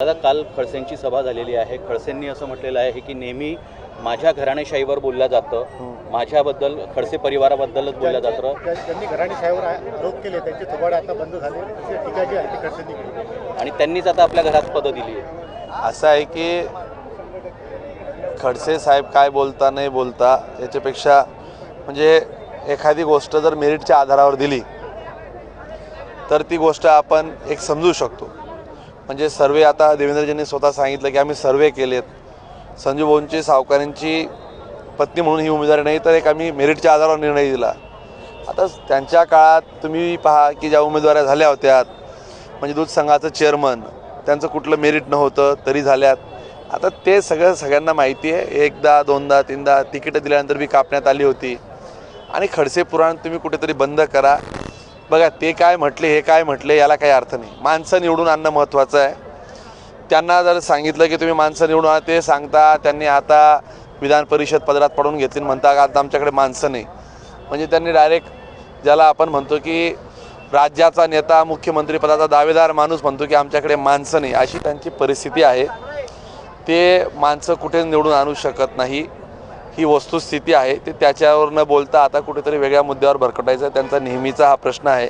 दादा काल खडसेंची सभा झालेली आहे. खडसेंनी असं म्हटलेलं आहे की नेहमी माझ्या घराणेशाहीवर बोललं जातं. माझ्याबद्दल खडसे परिवाराबद्दलच बोललं जातं. त्या- त्यांनी घराणेशाहीवर आरोप केले त्यांचे थोबाडे आता बंद झाले. टीका जी आहे ती खडसेंनी केली. आणि त्यांनीच आता आपल्या घरात पदं दिली आहे असं आहे की खडसे साहेब काय बोलता नाही बोलता याच्यापेक्षा म्हणजे एखादी गोष्ट जर मेरिटच्या आधारावर दिली तर ती गोष्ट आपण एक समजू शकतो. म्हणजे सर्वे आता देवेंद्रजींनी स्वतः सांगितलं की आम्ही सर्वे केलेत. संजू भाऊंची सावकारांची पत्नी म्हणून ही उमेदवारी नाही तर एक आम्ही मेरिटच्या आधारावर निर्णय दिला. आता त्यांच्या काळात तुम्ही पहा की ज्या उमेदवाऱ्या झाल्या होत्या म्हणजे दूध संघाचं चेअरमन त्यांचं कुठलं मेरिट नव्हतं तरी झाल्यात. आता ते सगळं सगळ्यांना माहिती आहे. एकदा दोनदा तीनदा तिकीटं दिल्यानंतर बी कापण्यात आली होती. आणि खडसे पुराण तुम्ही कुठेतरी बंद करा. बघा ते काय म्हटले हे काय म्हटले याला काही अर्थ नाही. माणसं निवडून आणणं महत्त्वाचं आहे. त्यांना जर सांगितलं की तुम्ही माणसं निवडून आणा ते सांगता त्यांनी आता विधान परिषद पदरात पडून घेतली म्हणता का आता आमच्याकडे माणसं नाही. म्हणजे त्यांनी डायरेक्ट ज्याला आपण म्हणतो की राज्याचा नेता मुख्यमंत्रीपदाचा दावेदार माणूस म्हणतो की आमच्याकडे माणसं नाही अशी त्यांची परिस्थिती आहे. ते माणसं कुठे निवडून आणू शकत नाही ही वस्तुस्थिती आहे. ते त्याच्यावर न बोलता आता कुठेतरी वेगळ्या मुद्द्यावर भरकटायचं त्यांचा नेहमीचा हा प्रश्न आहे.